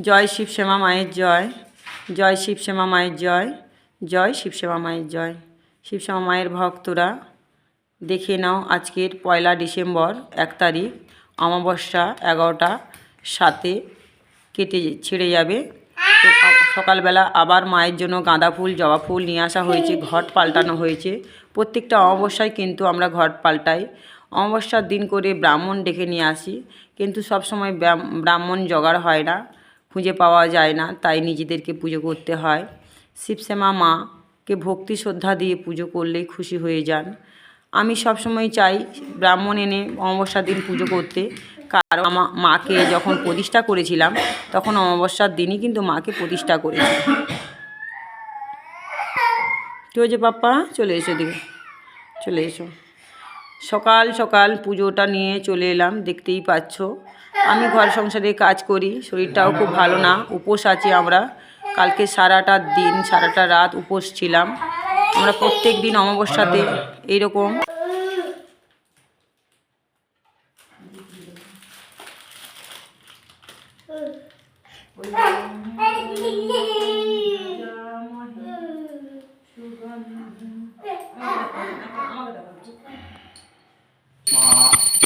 জয় শিবশ্যামা মায়ের জয় জয় শিবশ্যামা মায়ের জয় জয় শিবশ্যামা মায়ের জয়। শিবশ্যামা মায়ের ভক্তরা, দেখে নাও আজকের পয়লা ডিসেম্বর, এক তারিখ, অমাবস্যা এগারোটা, সাতে কেটে ছেড়ে যাবে। তো সকালবেলা আবার মায়ের জন্য গাঁদা ফুল, জবা ফুল নিয়ে আসা হয়েছে, ঘট পাল্টানো হয়েছে। প্রত্যেকটা অমাবস্যায় কিন্তু আমরা ঘট পাল্টাই। অমাবস্যার দিন করে ব্রাহ্মণ ডেকে নিয়ে আসি, কিন্তু সবসময় ব্রাহ্ম- ব্রাহ্মণ জোগাড় হয় না। খুঁজে পাওয়া যায় না, তাই নিজেদেরকে পুজো করতে হয়। শিবশ্যামা মাকে ভক্তি শ্রদ্ধা দিয়ে পুজো করলেই খুশি হয়ে যান। আমি সবসময় চাই ব্রাহ্মণ এনে অমাবস্যার দিন পুজো করতে। কারণ আমা, মাকে যখন প্রতিষ্ঠা করেছিলাম, তখন অমাবস্যার দিনই কিন্তু মাকে প্রতিষ্ঠা করেছি। কি হয়েছে পাপ্পা? চলে এসো দিকে চলে এসো। সকাল সকাল পুজোটা নিয়ে চলে এলাম, দেখতেই পাচ্ছ। আমি ঘর সংসারে কাজ করি শরীরটাও খুব ভালো না উপোস আছি আমরা কালকে সারাটা দিন সারাটা রাত উপোস ছিলাম আমরা প্রত্যেক দিন অমাবস্যাতে এইরকম মা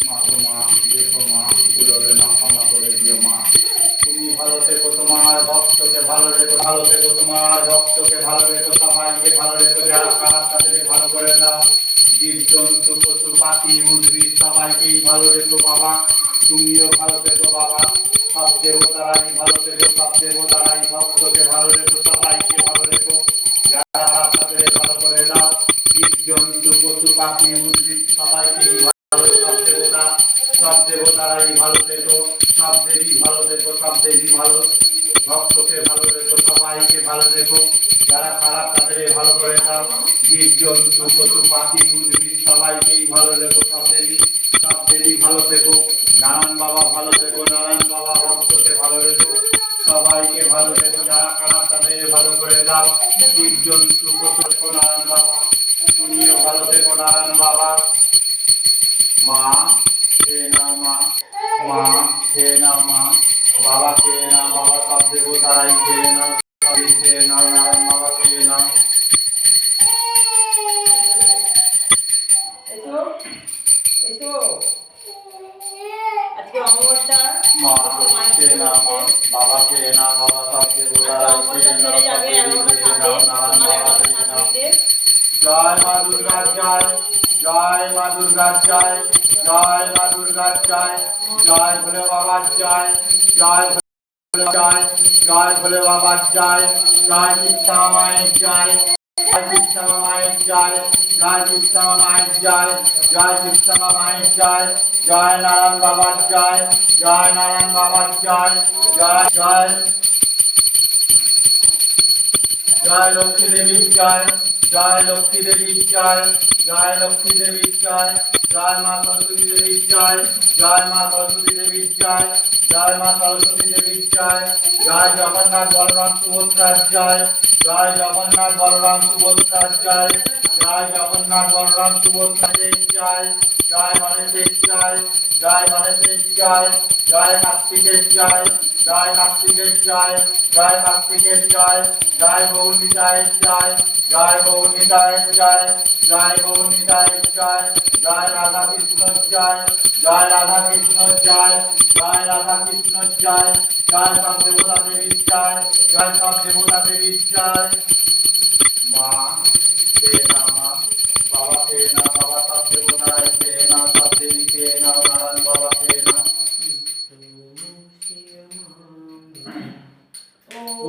মা গো মা দেখো মা ভুলবে মা ক্ষমা করে দিও মা তুমি ভালো থেকো তোমার ভক্তকে ভালো রেখো ভালো থেকো তোমার ভক্তকে ভালো রেখো সবাইকে ভালো রেখো যারা খারাপ তাদেরকে ভালো করে দাও জীব জন্তু পশু পাখি উদ্ভিদ সবাইকেই ভালো রেখো বাবা, তুমিও ভালো থেকো বাবা। সব দেবতারাই ভালো থেকো সব দেবতারাই ভক্তকে ভালো রেখো সবাইকে ভালো রেখো যারা ভালো করে দাও জন্তু পশু, পাখি উদ্ভিদ সবাইকেই ভালো সব দেবতা, সব দেবতারাই ভালো থেকো সব দেবী ভালো থেকো সব দেবী ভালো ভক্তকে ভালো রেখো সবাইকে ভালো রেখো যারা খারাপ তাদের ভালো করে দাও জীব জন্তু পশু, পাখি উদ্ভিদ সবাইকেই ভালো রেখো সব দেবী। সব ভালো থেকো। নারায়ণ বাবা ভালো থেকো, নারায়ণ বাবা ভক্তকে ভালো রেখো। সবাইকে ভালো থেকো, যারা খারাপ তাদের ভালো করে দাও। জীব জন্তু, পশু, নারায়ণ বাবা, তুমিও ভালো থেকো, নারায়ণ বাবা। মা খেয়ে না মা? মা খেয়ে না মা? বাবা খেয়ে না বাবা? সব দেবো তারাই খেয়ে নাও অমাবস্যা মা খেয়ে নাও মা বাবা খেয়ে নাও বাবা সব দেবো তারাই খেয়ে নাও সব দেবী খেয়ে নাও নারায়ণ বাবা খেয়ে নাও জয় মা দুর্গার জয় জয় মা দুর্গার জয় জয় মা দুর্গার জয় জয় ভোলে বাবার জয় জয় ভোলে জয় জয় ভোলে বাবার জয় জয় শিক্ষা মায়ের জয় জয় শিক্ষা মায়ের জয় জয় শিক্ষা মায়ের জয় জয় শিক্ষা মায়ের জয় জয় নারায়ণ বাবার জয় জয় নারায়ণ বাবার জয় জয় জয় জয় লক্ষ্মী দেবীর জয় জয় জয় মা সরস্বতী দেবী জয় জয় মা সরস্বতী দেবী জয় জয় মা সরস্বতী দেবী জয় জয় জগন্নাথ বলরাম সুভদ্রার জয় জয় জগন্নাথ বলরাম সুভদ্রার জয় জয় জগন্নাথ বলরাম সুভদ্রার জয় জয় গণেশের জয় জয় গণেশের জয় জয় কার্তিকের জয় জয় কার্তিকের জয় জয় কার্তিকের জয় জয় গৌরীতায়ের জয় জয় গৌরীতায়ের জয় জয় গৌরীতায়ের জয় জয় রাধা কৃষ্ণর জয় জয় রাধা কৃষ্ণর জয় জয় রাধা কৃষ্ণর জয় জয় সব দেবতা দেবীর জয় জয় সব দেবতা দেবীর জয় মা খেয়ে না মা বাবা খেয়ে না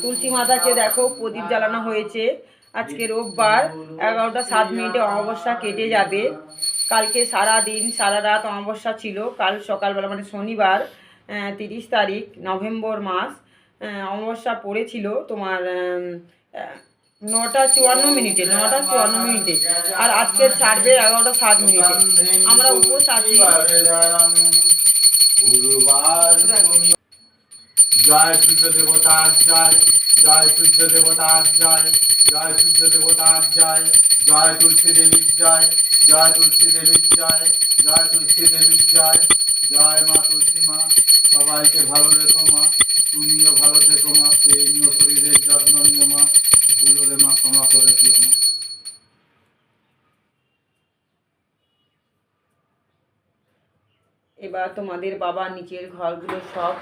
তুলসী মাতাকে দেখো প্রদীপ জ্বালানো হয়েছে আজকে রোববার, এগারোটা সাত মিনিটে অমাবস্যা কেটে যাবে। কালকে সারা দিন সারা রাত অমাবস্যা ছিল, কাল সকালবেলা মানে শনিবার তিরিশ তারিখ, নভেম্বর মাস অমাবস্যা পড়েছিল তোমার নটা চুয়ান্ন মিনিটে, নটা চুয়ান্ন মিনিটে। আর আজকে ছাড়বে এগারোটা সাত মিনিটে। আমরা উপোস আছি। জয় সূর্য দেবতার জয় জয় সূর্য দেবতার জয় জয় সূর্য দেবতার জয় জয় তুলসী দেবীর জয় জয় তুলসী দেবীর জয় জয় তুলসী দেবীর জয় জয় মা তুলসী মা, সবাইকে ভালো রেখো মা, তুমিও ভালো থেকো মা সেই নিয়ে শরীরের যত্ন নিও মা ভুলোরে মা ক্ষমা করে দিও মা। এবার তোমাদের বাবা, নিচের ঘরগুলো সব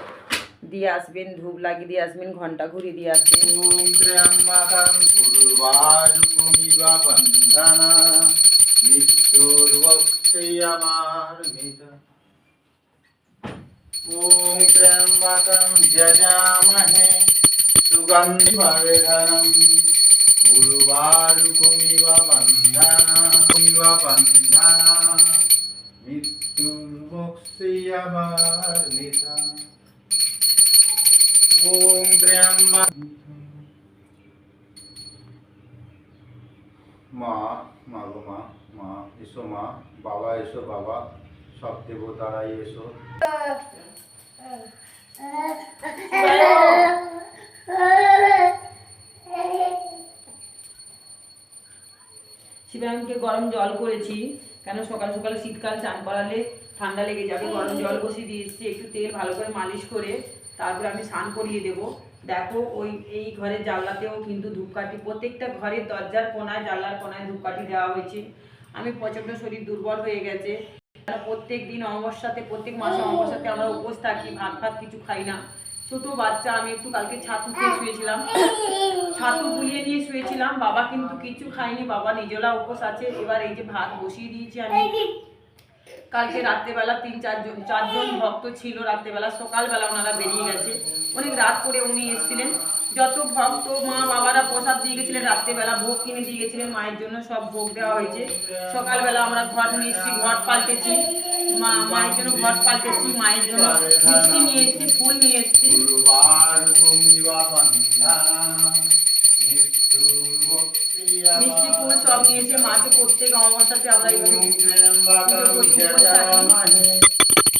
দিয়ে আসবেন ধূপ লাগিয়ে দিয়ে আসবেন ঘন্টা ঘুরিয়ে দিয়ে আসবেন ॐ त्र्यम्बकं उर्वारुकमिव बन्धना मृत्युर्वक्ष्यमार्मित ॐ त्र्यम्बकं यजामहे सुगन्धिवर्धनम् उर्वारुकमिव बन्धना इव बन्धना मृत्युर्वक्ष्यमार्मित ॐ त्र्यम्बकं মা মা গো মা মা এসো মা বাবা এসো বাবা সব দেবতারাই এসো শিবায়নকে গরম জল করেছি কেন সকাল সকাল শীতকাল চান করালে ঠান্ডা লেগে যাবে গরম জল বসিয়ে দিয়েছি একটু তেল ভালো করে মালিশ করে তারপরে আমি স্নান করিয়ে দেবো। দেখো ওই, এই ঘরের জানলাতেও কিন্তু ধূপকাঠি, প্রত্যেকটা ঘরের দরজার কোনায়, জানলার কোনায় ধূপকাঠি দেওয়া হয়েছে। আমি প্রচণ্ড শরীর দুর্বল হয়ে গেছে। প্রত্যেক দিন অমাবস্যাতে, প্রত্যেক মাসে অমাবস্যাতে আমরা উপোস থাকি, ভাত ভাত কিছু খাই না। ছোট বাচ্চা, আমি একটু কালকে ছাতু খেয়ে শুয়েছিলাম। ছাতু গুলিয়ে নিয়ে শুয়েছিলাম, বাবা কিন্তু কিছু খায়নি, বাবা নিজেরা উপোস আছে। এবার এই যে ভাত বসিয়ে দিয়েছি আমি। কালকে রাত্রেবেলা তিন চারজন চারজন ভক্ত ছিল রাত্রেবেলা, সকালবেলা ওনারা বেরিয়ে গেছে। অনেক রাত করে উনি এসেছিলেন। যত ভক্ত, মা বাবারা প্রসাদ দিয়ে গেছিলেন, রাত্রেবেলা ভোগ কিনে দিয়ে গেছিলেন, মায়ের জন্য সব ভোগ দেওয়া হয়েছে। সকালবেলা আমরা ঘর নিয়ে এসেছি, ঘট পাল্টেছি। মা, মায়ের জন্য ঘট পাল্টেছি, মায়ের জন্য মিষ্টি নিয়ে এসেছি, ফুল নিয়ে এসেছি। মিষ্টি ফুল সব নিয়েছে মাকে প্রত্যেক অমাবস্যাতে আমরা এইভাবে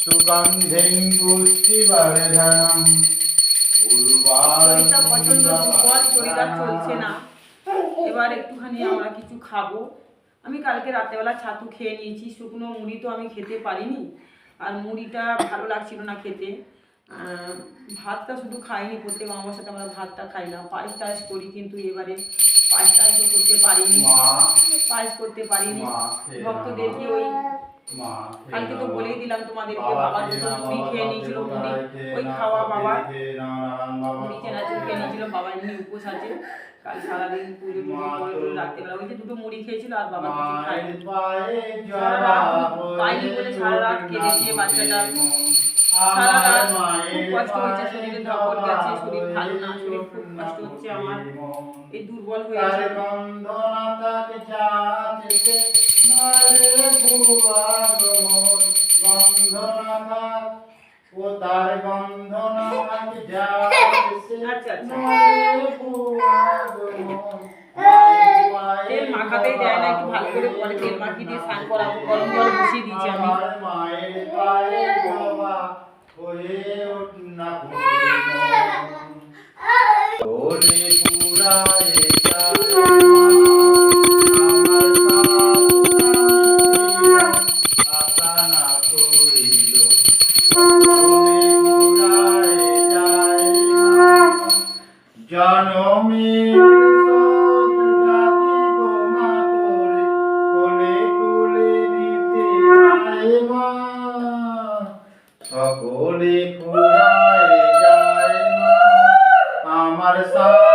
সুগন্ধিং পুষ্টিবর্ধনম শরীরটা প্রচণ্ড দুর্বল শরীর আর চলছে না। এবার একটুখানি আমরা কিছু খাব। আমি কালকে রাত্রেবেলা ছাতু খেয়ে নিয়েছি শুকনো মুড়ি তো আমি খেতে পারিনি। আর মুড়িটা ভালো লাগছিল না খেতে। আহ, ভাতটা শুধু খাইনি প্রত্যেক আমার সাথে আমরা ভাতটা খাই না। পায়েস টায়েস করি কিন্তু এবারে পায়েস টায়েসও করতে পারিনি। পায়েস করতে পারিনি। ভক্তদেরকে ওই কালকে তো বলেই দিলাম তোমাদেরকে বাবা দুটো মুড়ি খেয়ে নিয়েছিল মুড়ি ওই খাওয়া বাবা। মুড়ি চেনাচুর খেয়ে নিয়েছিল বাবা এমনি উপোস আছে। কাল সারাদিন পুজো টুজো করে করে রাত্রেবেলা ওই যে দুটো মুড়ি খেয়েছিল আর বাবা কিছু খায়নি। পাইনি বলে সারা রাত কেঁদেছে বাচ্চাটা। সারা রাত খুব কষ্ট হচ্ছে শরীরে ধকল গেছে শরীর ভালো না শরীর খুব কষ্ট হচ্ছে আমার এই দুর্বল হয়ে আছে ও তার বন্ধনা তাকে আচ্ছা, আচ্ছা। তেল মাখাতেই দেয় না একটু ভালো করে পরে তেল মাখিয়ে দিয়ে স্নান করাবো গরম জল বসিয়ে দিয়েছি আমি সকলে ফুরায় যায় আমার সাথ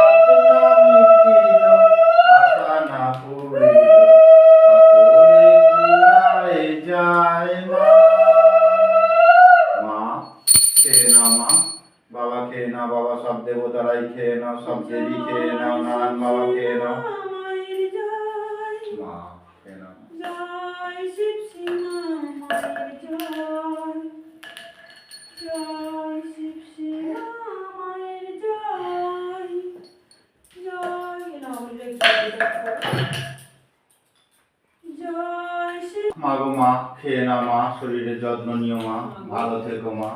মা মা, খেয়ে না মা শরীরের যত্ন নিও মা, ভালো থেকো মা।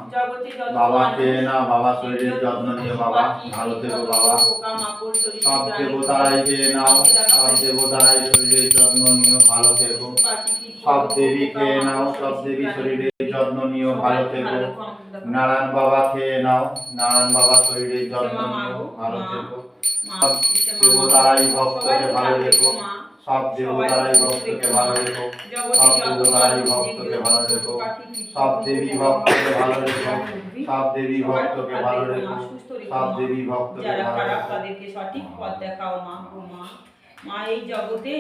বাবা, খেয়ে না বাবা শরীরের যত্ন নিও বাবা, ভালো থেকো বাবা। সব দেবতারাই খেয়ে নাও, সব দেবতারাই শরীরের যত্ন নিও, ভালো থেকো। সব দেবী খেয়ে নাও, সব দেবী শরীরের যত্ন নিও, ভালো থেকো। নারায়ণ বাবা, খেয়ে নাও। নারায়ণ বাবা শরীরের যত্ন নিও, ভালো থেকো। দেবতারাই ভক্তকে ভালো রেখো সব দেবতারাই ভক্তকে ভালো রেখো সব দেবতারাই ভক্তকে ভালো রেখো সব দেবী ভক্তকে ভালো রেখো সব দেবী ভক্তকে ভালো রেখো সব দেবী ভক্তকে ভালো রেখো তাদেরকে সঠিক পথ দেখাও মা গো মা। মা এই জগতে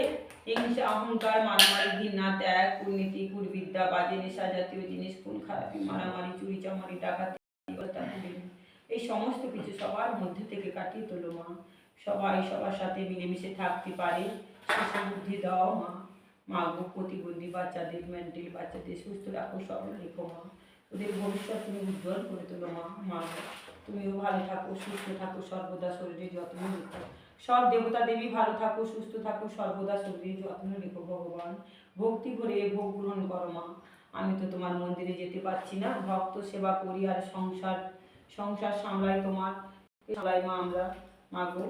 হিংসা অহংকার মারামারি ঘৃণা ত্যাগ কুর্নীতি কুর্বিদ্যা বাজে নেশা জাতীয় জিনিস খুন খারাপি মারামারি চুরি চামারি ডাকাতি এই সমস্ত কিছু সবার মধ্যে থেকে কাটিয়ে তোলো মা। সবাই সবার সাথে মিলেমিশে থাকতে পারে। বুদ্ধি দাও মা। মা গো, প্রতিবন্ধী বাচ্চাদের, মেন্টাল বাচ্চাদের সুস্থ রাখো সবল রেখো মা। ওদের ভবিষ্যৎ তুমি উজ্জ্বল করে তোলো মা মা তুমিও ভালো থাকো, সুস্থ থাকো, সর্বদা শরীরের যত্ন রেখো। সব দেবতা দেবী ভালো থাকো, সুস্থ থাকো, সর্বদা শরীরের যত্ন রেখো ভগবান। ভক্তি করে ভোগ গ্রহণ করো মা। আমি তো তোমার মন্দিরে যেতে পারছি না। ভক্ত সেবা করি আর সংসার সংসার সামলাই তোমার। সামলাই মা আমরা। মা গো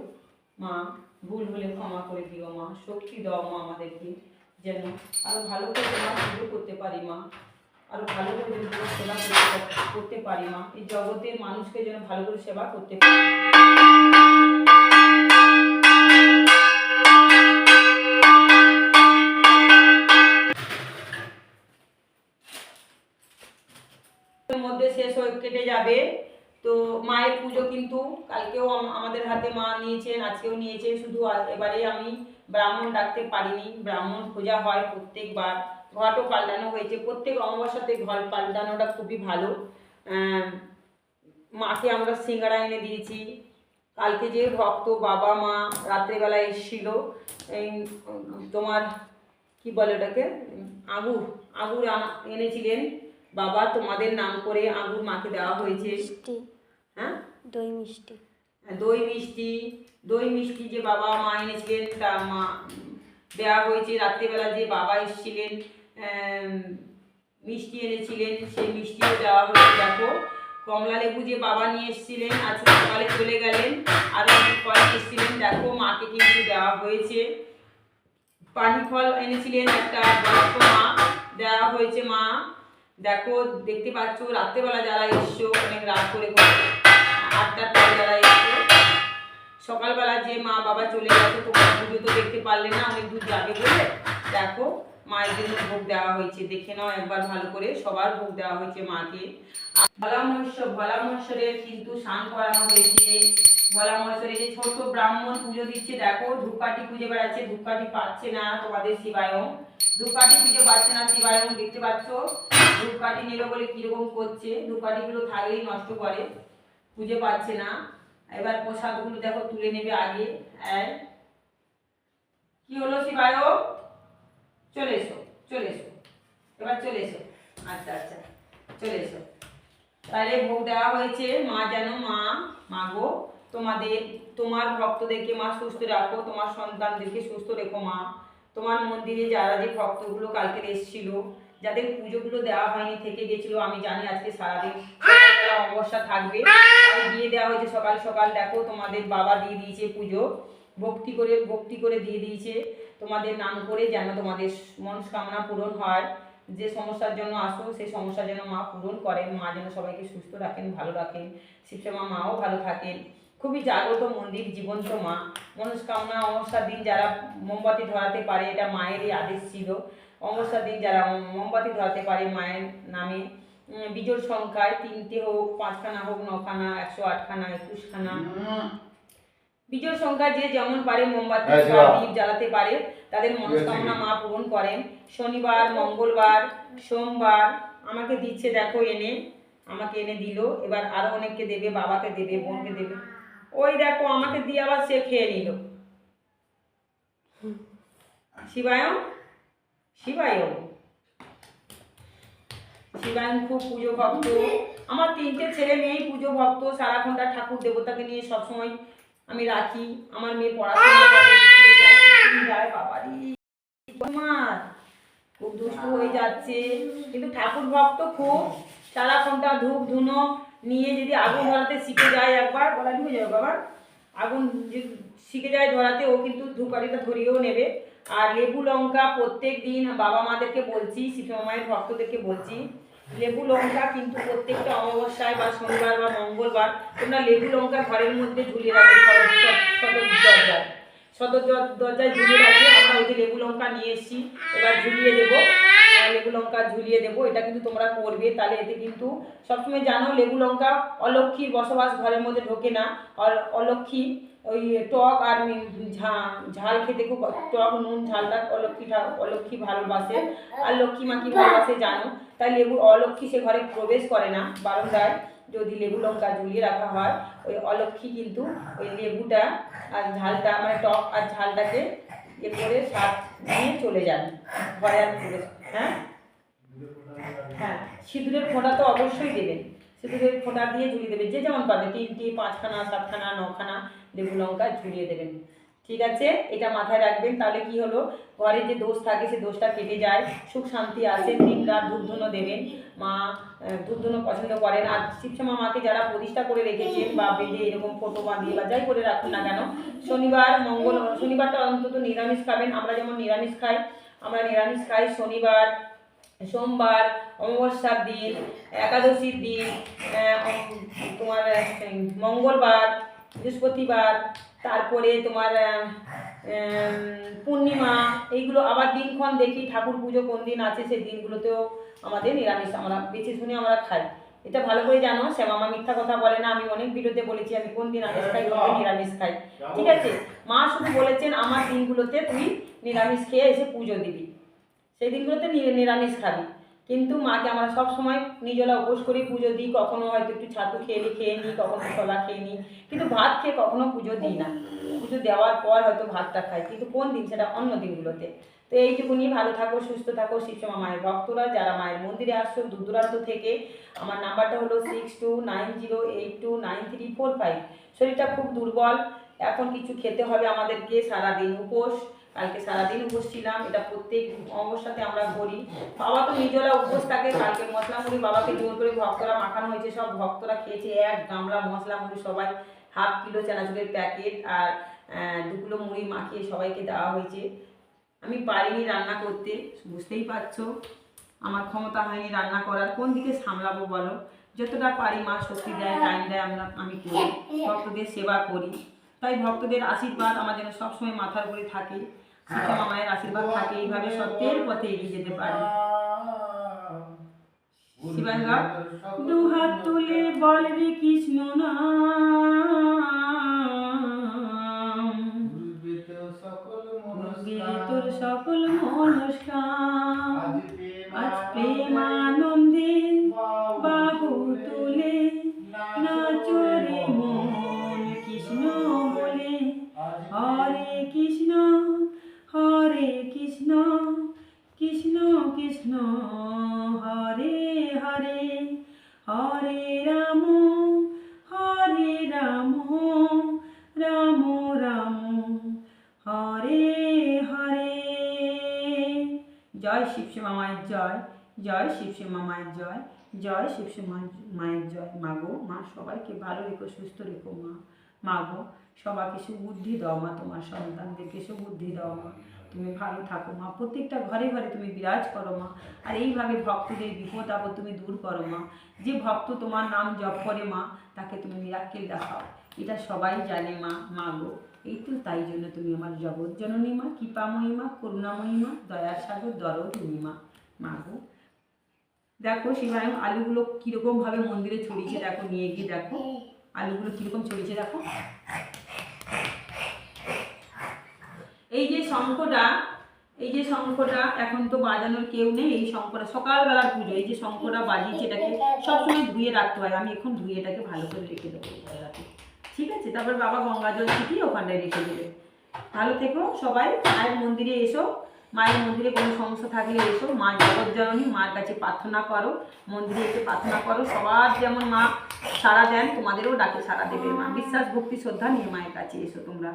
মা, ভুল হলে ক্ষমা করে দিও মা, শক্তি দাও মা আমাদেরকে। যেন আরও ভালো করে তোমার পুজো করতে পারি মা। আরও ভালো করে যেন সেবা করতে- পারি মা। এই জগতের মানুষকে যেন ভালো করে সেবা করতে পারি। মধ্যে শেষ হয়ে কেটে যাবে। তো মায়ের পুজো কিন্তু কালকেও আমাদের হাতে মা নিয়েছেন, আজকেও নিয়েছেন। শুধু এবারে আমি ব্রাহ্মণ ডাকতে পারিনি। ব্রাহ্মণ খোঁজা হয় প্রত্যেকবার। ঘটও পাল্টানো হয়েছে। প্রত্যেক অমাবস্যাতে ঘর পাল্টানোটা খুবই ভালো। মাকে আমরা সিঙ্গারা এনে দিয়েছি। কালকে যে ভক্ত বাবা, মা রাত্রেবেলা এসেছিল, এই তোমার কি বলে ওটাকে? আগুর আগুর এনেছিলেন। বাবা তোমাদের নাম করে আগুর মাকে দেওয়া হয়েছে। হ্যাঁ? দই মিষ্টি। দই মিষ্টি। দই মিষ্টি যে বাবা মা এনেছিলেন তা মা দেওয়া হয়েছে। রাত্রিবেলা যে বাবা এসেছিলেন মিষ্টি এনেছিলেন সেই মিষ্টিও দেওয়া হয়েছে। দেখো কমলা লেবু যে বাবা নিয়ে এসেছিলেন আজকে সকালে চলে গেলেন আরও অনেক ফল এসেছিলেন। দেখো মাকে কিন্তু দেওয়া হয়েছে। পানি ফল এনেছিলেন একটা মা দেওয়া হয়েছে মা। দেখো, দেখতে পাচ্ছ, রাত্রেবেলা যারা এসছো, অনেক রাত করে আটটার পরে যারা এসছো, সকালবেলা যে মা বাবা চলে গেছে, তোমার পুজো তো দেখতে পারলে না, অনেক দূর যাবে বলে। দেখো, মায়ের জন্য ভোগ দেওয়া হয়েছে, দেখে নাও একবার ভালো করে, সবার ভোগ দেওয়া হয়েছে মাকে। ভোলা মহেশ্বর ভোলা মহেশ্বরের কিন্তু স্নান করানো হয়েছে। ভোলা মহেশ্বরের যে ছোট ব্রাহ্মণ পুজো দিচ্ছে, দেখো, ধূপকাঠি খুঁজে বেড়াচ্ছে, ধূপকাঠি পাচ্ছে না তোমাদের শিবায়ম ধূপকাঠি খুঁজে পাচ্ছে না শিবায়ম দেখতে পাচ্ছ? ধূপকাঠি নেবে বলে কীরকম করছে? ধূপকাঠিগুলো থাকলেই নষ্ট করে। খুঁজে পাচ্ছে না। এবার প্রসাদগুলো দেখো তুলে নেবে আগে। এই। কি হলো শিবায়ম চলে এসো চলে এসো। এবার চলে এসো। আচ্ছা আচ্ছা চলে এসো। তাহলে ভোগ দেওয়া হয়েছে। মা যেন, মা মা গো, তোমাদের, তোমার ভক্তদেরকে মা সুস্থ রাখো। তোমার সন্তানদেরকে সুস্থ রেখো মা। তোমার মন্দিরে যারা যে ভক্তগুলো কালকে এসেছিল যাদের পুজোগুলো দেওয়া হয়নি থেকে গেছিল আমি জানি আজকে সারাদিন অমাবস্যা থাকবে। দিয়ে দেওয়া হয়েছে সকাল সকাল। দেখো তোমাদের বাবা দিয়ে দিয়েছে পুজো। ভক্তি করে ভক্তি করে দিয়ে দিয়েছে। তোমাদের নাম করে যেন তোমাদের মনস্কামনা পূরণ হয়। যে সমস্যার জন্য আসো সেই সমস্যা যেন মা পূরণ করেন। মা যেন সবাইকে সুস্থ রাখেন ভালো রাখেন। শিবশ্যামা মাও ভালো থাকেন। খুবই জাগ্রত মন্দির জীবন্ত মা। মনস্কামনা অমাবস্যার দিন যারা মোমবাতি ধরাতে পারে এটা মায়েরই আদেশ ছিল। অমাবস্যার দিন যারা মোমবাতি ধরাতে পারে মায়ের নামে। বিজোড় সংখ্যায় তিনটে হোক পাঁচখানা হোক নখানা একশো আটখানা একুশখানা। বিজয় সংখ্যা যে যেমন পারে মোমবাতি হ্যাঁ। দীপ জ্বালাতে পারে। তাদের মনস্কামনা মা পূরণ করেন। শনিবার মঙ্গলবার সোমবার আমাকে দিচ্ছে দেখো এনে আমাকে এনে দিল। এবার আরও অনেককে দেবে বাবাকে দেবে বোনকে দেবে। ওই দেখো আমাকে দিয়ে আবার সে খেয়ে নিল। শিবায়ম? শিবায়ম শিবায়ন খুব পুজো ভক্ত। আমার তিনটে ছেলে মেয়েই পুজো ভক্ত, সারাক্ষণটা ঠাকুর দেবতাকে নিয়ে সবসময় আমি রাখি। আমার মেয়ে পড়াশোনা যায় বাবারি তোমার খুব দুষ্টু হয়ে যাচ্ছে। কিন্তু ঠাকুর ভক্ত খুব। সারাক্ষণটা ধূপ ধুনো নিয়ে যদি আগুন ধরাতে শিখে যায় একবার বলা ঢুকে যাবে বাবা। আগুন শিখে যায় ধরাতে, ও কিন্তু ধূপকাঠিটা ধরিয়েও নেবে। আর লেবু লঙ্কা প্রত্যেক দিন বাবা মাদেরকে বলছি শিক্ষা মায়ের ভক্তদেরকে বলছি, লেবু লঙ্কা কিন্তু প্রত্যেকটা অমাবস্যায় বা শনিবার বা মঙ্গলবার তোমরা লেবু লঙ্কা ঘরের মধ্যে ঝুলিয়ে রাখবে, সদর দরজায়। সদর দর- দরজায় ঝুলিয়ে রাখবে। আমরা ওই যে লেবু লঙ্কা নিয়ে এসেছি, এবার ঝুলিয়ে দেবো। লেবু লঙ্কা ঝুলিয়ে দেবো, এটা কিন্তু তোমরা করবে। তাহলে এতে কিন্তু সবসময় জানো, লেবু লঙ্কা অলক্ষীর বসবাস ঘরের মধ্যে ঢোকে না। আর অলক্ষী ওই টক আর ঝাল খেতে খুব টক, নুন ঝালটা অলক্ষী ঠা- অলক্ষী ভালোবাসে। আর লক্ষ্মী মা কি ভালোবাসে জানো? তাই লেবু অলক্ষী সে ঘরে প্রবেশ করে না। বারান্দায় যদি লেবু লঙ্কা ঝুলিয়ে রাখা হয়, ওই অলক্ষী কিন্তু ওই লেবুটা আর ঝালটা মানে টক আর ঝালটাকে ইয়ে করে স্বাদ নিয়ে চলে যান ঘরে আর প্রবেশ হ্যাঁ? হ্যাঁ সিঁদুরের ফোঁটা তো অবশ্যই দেবেন। সিঁদুরের ফোঁটা দিয়ে ঝুলিয়ে দেবেন। যে যেমন পাবে তিনটি, পাঁচখানা, সাতখানা, নখানা লেবু লঙ্কা ঝুলিয়ে দেবেন। ঠিক আছে? এটা মাথায় রাখবেন। তাহলে কি হলো? ঘরে যে দোষ থাকে, সে দোষটা কেটে যায়। সুখ শান্তি আসে, দিন রাত ধূপধুনো দেবেন। মা ধূপধুনো পছন্দ করেন। আর শিবশ্যামা মাকে যারা প্রতিষ্ঠা করে রেখেছেন বা বেঁধে এরকম ফটো বাঁধিয়ে বা যাই করে রাখুন না কেন, শনিবার, মঙ্গল, শনিবারটা অন্তত নিরামিষ খাবেন। আমরা যেমন নিরামিষ খাই আমরা নিরামিষ খাই শনিবার, সোমবার, অমাবস্যার দিন, একাদশীর দিন তোমার মঙ্গলবার, বৃহস্পতিবার, তারপরে তোমার পূর্ণিমা, এইগুলো আবার দিনক্ষণ দেখি ঠাকুর পুজো কোন দিন আছে, সেই দিনগুলোতেও আমাদের নিরামিষ আমরা বেছে শুনে আমরা খাই। এটা ভালো করে জানো শ্যামামা মিথ্যা কথা বলে না, আমি অনেক ভিডিওতে বলেছি, আমি কোন দিন আমিষ খাই, কোন নিরামিষ খাই। ঠিক আছে? মা শুধু বলেছেন, আমার দিনগুলোতে তুই নিরামিষ খেয়ে এসে পুজো দিবি। সেই দিনগুলোতে নিরামিষ খাবি। কিন্তু মাকে আমরা সব সময় নিজেরা উপোস করি, পুজো দিই, কখনো হয়তো একটু ছাতু খেয়ে নিই খেয়ে নিই কখনো ছোলা খেয়ে নিই কিন্তু ভাত খেয়ে কখনো পুজো দিই না। পুজো দেওয়ার পর হয়তো ভাতটা খাই। কিন্তু কোন দিন? সেটা অন্য দিনগুলোতে। তো এইটুকুনি ভালো থাকো সুস্থ থাকো শিবসমা মায়ের ভক্তরা যারা মায়ের মন্দিরে আসছো দূর দূরান্ত থেকে আমার নাম্বারটা হলো six two nine zero eight two nine three four five শরীরটা খুব দুর্বল এখন কিছু খেতে হবে আমাদেরকে সারাদিন উপোস কালকে সারাদিন উপোস ছিলাম এটা প্রত্যেক অমাবস্যাতে আমরা করি। বাবা তো নিজেরা উপোস থাকে কালকে মশলা মুড়ি বাবাকে জোর করে ভক্তরা মাখানো হয়েছে সব ভক্তরা খেয়েছে এক গামলা মশলা মুড়ি সবাই হাফ কিলো চানাচুরের প্যাকেট আর আহ, দু কিলো মুড়ি মাখিয়ে সবাইকে দেওয়া হয়েছে। আমি পারিনি রান্না করতে, বুঝতেই পারছ? আমার ক্ষমতা হয়নি রান্না করার। কোন দিকে সামলাবো বলো? যতটা পারি মা শক্তি দেয় টাইম দেয়, আমরা, আমি করি। ভক্তদের সেবা করি। তাই ভক্তদের আশীর্বাদ আমার যেন সবসময় মাথার উপরে থাকে। শিক্ষা মায়ের আশীর্বাদ থাকে, এইভাবে সত্যের পথে এগিয়ে যেতে পারি। শিবাঙ্গ দু হাত তুলে বল রে কৃষ্ণ নাম। সকল জয় শিব শিবশ্যামা মায়ের জয় জয় শিব শিবশ্যামা মায়ের জয় জয় শিব শিবশ্যামা মায়ের জয়। মাগো মা, সবাইকে ভালো রেখো, সুস্থ রেখো, মা। মাগো সবাইকে সুবুদ্ধি দাও মা, তোমার সন্তানদেরকে সুবুদ্ধি দাও মা। তুমি ভালো থাকো মা, প্রত্যেকটা ঘরে ঘরে তুমি বিরাজ করো মা। আর এইভাবে ভক্তদের বিপদ আপদ তুমি দূর করো মা। যে ভক্ত তোমার নাম জপ করে মা, তাকে তুমি মিরাক্কেল দেখাও। এটা সবাই জানে মা মা গো। এই তো তাই জন্য তুমি আমার জগৎ জননী মা কৃপাময়ী মা করুণাময়ী মা দয়ার সাগর দরদিনী মা মা গো। দেখো শিবায়ম আলুগুলো কীরকম ভাবে মন্দিরে ছড়িয়েছে দেখো, নিয়ে গিয়ে দেখো। আলুগুলো কীরকম ছড়িয়েছে দেখো। এই যে শঙ্খটা, এই যে শঙ্খটা, এখন তো বাজানোর কেউ নেই, এই শঙ্খটা সকালবেলার পুজো, এই যে শঙ্খটা বাজিয়েছে এটাকে সবসময় ধুয়ে রাখতে হয়। আমি এখন ধুয়ে এটাকে ভালো করে রেখে দেবো। রাতে ঠিক আছে? তারপর বাবা গঙ্গা জল ছিটিয়ে ওখানটায় রেখে দেবে। ভালো থেকো সবাই, মায়ের মন্দিরে এসো। মায়ের মন্দিরে কোনো সমস্যা থাকলে এসো। মা জগৎজননী মার কাছে প্রার্থনা করো। মন্দিরে এসে প্রার্থনা করো। সবার যেমন মা সারা দেন, তোমাদেরও ডাকে সারা দেবে মা। বিশ্বাস, ভক্তি, শ্রদ্ধা নিয়ে মায়ের কাছে এসো তোমরা।